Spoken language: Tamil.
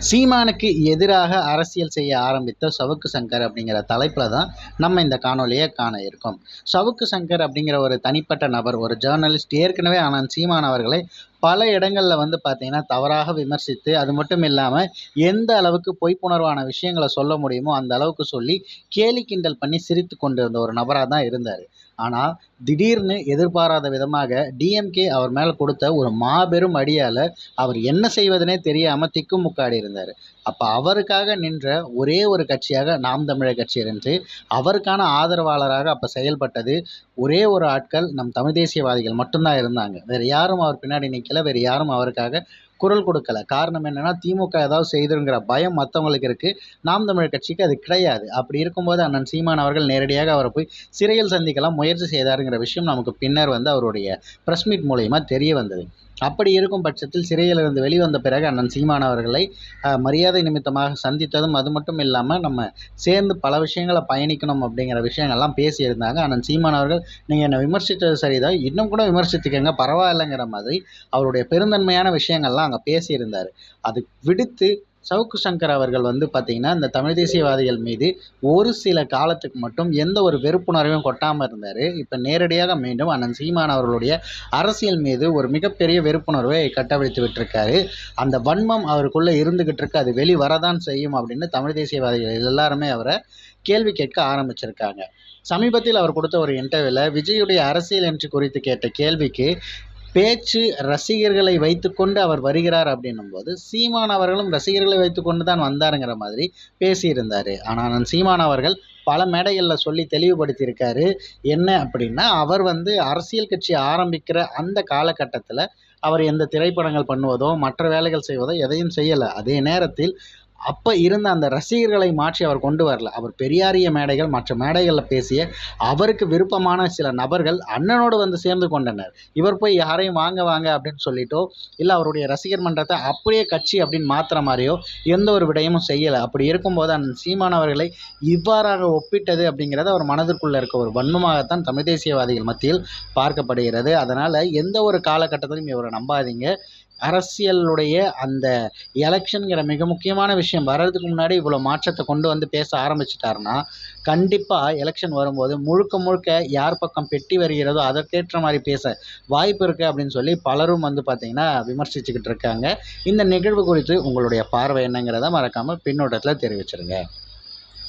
சீமானுக்கு எதிராக அரசியல் செய்ய ஆரம்பித்த சவுக்கு சங்கர் அப்படிங்கிற தலைப்பில் தான் நம்ம இந்த காணொலியை காண இருக்கோம். சவுக்கு சங்கர் அப்படிங்கிற ஒரு தனிப்பட்ட நபர் ஒரு ஜேர்னலிஸ்ட் ஏற்கனவே ஆனால் சீமான் அவர்களை பல இடங்களில் வந்து பார்த்தீங்கன்னா தவறாக விமர்சித்து அது மட்டும் இல்லாமல் எந்த அளவுக்கு பொய்ப்புணர்வான விஷயங்களை சொல்ல முடியுமோ அந்த அளவுக்கு சொல்லி கேலி கிண்டல் பண்ணி சிரித்து கொண்டு இருந்த ஒரு நபராக தான் இருந்தார். ஆனால் திடீர்னு எதிர்பாராத விதமாக டிஎம்கே அவர் மேலே கொடுத்த ஒரு மாபெரும் அடியால் அவர் என்ன செய்வதுனே தெரியாமல் திக்குமுக்காடி இருந்தார். அப்போ அவருக்காக நின்ற ஒரே ஒரு கட்சியாக நாம் தமிழர் கட்சி இருந்து அவருக்கான ஆதரவாளராக அப்போ செயல்பட்டது ஒரே ஒரு ஆட்கள் நம் தமிழ் தேசியவாதிகள் மட்டும்தான் இருந்தாங்க. வேறு யாரும் அவர் பின்னாடி நிற்கல வேறு யாரும் அவருக்காக குரல் கொடுக்கல. காரணம் என்னென்னா திமுக ஏதாவது செய்துங்கிற பயம் மற்றவங்களுக்கு இருக்குது நாம் தமிழர் கட்சிக்கு அது கிடையாது. அப்படி இருக்கும்போது அண்ணன் சீமான் அவர்கள் நேரடியாக அவரை போய் சிறையில் சந்திக்கலாம் முயற்சி செய்தாருங்கிற விஷயம் நமக்கு பின்னர் வந்து அவருடைய ப்ரெஸ் மீட் மூலயமா தெரிய வந்தது. அப்படி இருக்கும் பட்சத்தில் சிறையிலிருந்து வெளிவந்த பிறகு அண்ணன் சீமான் அவர்களை மரியாதை நிமித்தமாக சந்தித்ததும் அது மட்டும் இல்லாமல் நம்ம சேர்ந்து பல விஷயங்களை பயணிக்கணும் அப்படிங்கிற விஷயங்கள்லாம் பேசியிருந்தாங்க. அண்ணன் சீமான் அவர்கள் நீங்கள் என்னை விமர்சித்தது சரிதான் இன்னும் கூட விமர்சித்துக்கங்க பரவாயில்லைங்கிற மாதிரி அவருடைய பெருந்தன்மையான விஷயங்கள்லாம் அங்கே பேசியிருந்தார். அது விடுத்து சவுக்கு சங்கர் அவர்கள் வந்து பார்த்திங்கன்னா இந்த தமிழ் தேசியவாதிகள் மீது ஒரு சில காலத்துக்கு மட்டும் எந்த ஒரு வெறுப்புணர்வையும் கொட்டாமல் இருந்தார். இப்போ நேரடியாக மீண்டும் அண்ணன் சீமான் அவர்களுடைய அரசியல் மீது ஒரு மிகப்பெரிய வெறுப்புணர்வை கட்டவிழ்த்து விட்டுருக்காரு. அந்த வன்மம் அவருக்குள்ளே இருந்துக்கிட்டு இருக்கு. அது வெளி வரதான் செய்யும் அப்படின்னு தமிழ் தேசியவாதிகள் எல்லாருமே அவரை கேள்வி கேட்க ஆரம்பிச்சிருக்காங்க. சமீபத்தில் அவர் கொடுத்த ஒரு இன்டர்வியூவில் விஜயுடைய அரசியல் என்று குறித்து கேட்ட கேள்விக்கு பேச்சு ரசிகர்களை வைத்துக்கொண்டு அவர் வருகிறார் அப்படின்னும் போது சீமான் அவர்களும் ரசிகர்களை வைத்துக்கொண்டு தான் வந்தாருங்கிற மாதிரி பேசியிருந்தார். ஆனால் சீமான் அவர்கள் பல மேடைகளில் சொல்லி தெளிவுபடுத்தியிருக்காரு. என்ன அப்படின்னா அவர் வந்து அரசியல் கட்சி ஆரம்பிக்கிற அந்த காலகட்டத்தில் அவர் எந்த திரைப்படங்கள் பண்ணுவதோ மற்ற வேலைகள் செய்வதோ எதையும் செய்யலை. அதே நேரத்தில் அப்போ இருந்த அந்த ரசிகர்களை மாற்றி அவர் கொண்டு வரல. அவர் பெரியாரிய மேடைகள் மற்ற மேடைகளில் பேசிய அவருக்கு விருப்பமான சில நபர்கள் அண்ணனோடு வந்து சேர்ந்து கொண்டனர். இவர் போய் யாரையும் வாங்க வாங்க அப்படின்னு சொல்லிட்டோ இல்லை அவருடைய ரசிகர் மன்றத்தை அப்படியே கட்சி அப்படின்னு மாற்றுற மாதிரியோ எந்த ஒரு விடயமும் செய்யலை. அப்படி இருக்கும்போது அந்த சீமான் அவர்களை இவ்வாறாக ஒப்பிட்டது அப்படிங்கிறது அவர் மனதிற்குள்ளே இருக்க ஒரு வன்மமாகத்தான் தமிழ் தேசியவாதிகள் மத்தியில் பார்க்கப்படுகிறது. அதனால் எந்த ஒரு காலகட்டத்திலும் இவரை நம்பாதீங்க. அரசியலுடைய அந்த எலெக்ஷனுங்கிற மிக முக்கியமான விஷயம் வர்றதுக்கு முன்னாடி இவ்வளோ மாற்றத்தை கொண்டு வந்து பேச ஆரம்பிச்சிட்டாருன்னா கண்டிப்பாக எலெக்ஷன் வரும்போது முழுக்க முழுக்க யார் பக்கம் பெட்டி வருகிறதோ அதற்கேற்ற மாதிரி பேச வாய்ப்பு இருக்குது அப்படின்னு சொல்லி பலரும் வந்து பார்த்திங்கன்னா விமர்சிச்சுக்கிட்டு இருக்காங்க. இந்த நிகழ்வு குறித்து உங்களுடைய பார்வை என்னங்கிறத மறக்காமல் பின்னோட்டத்தில் தெரிவிச்சிருங்க.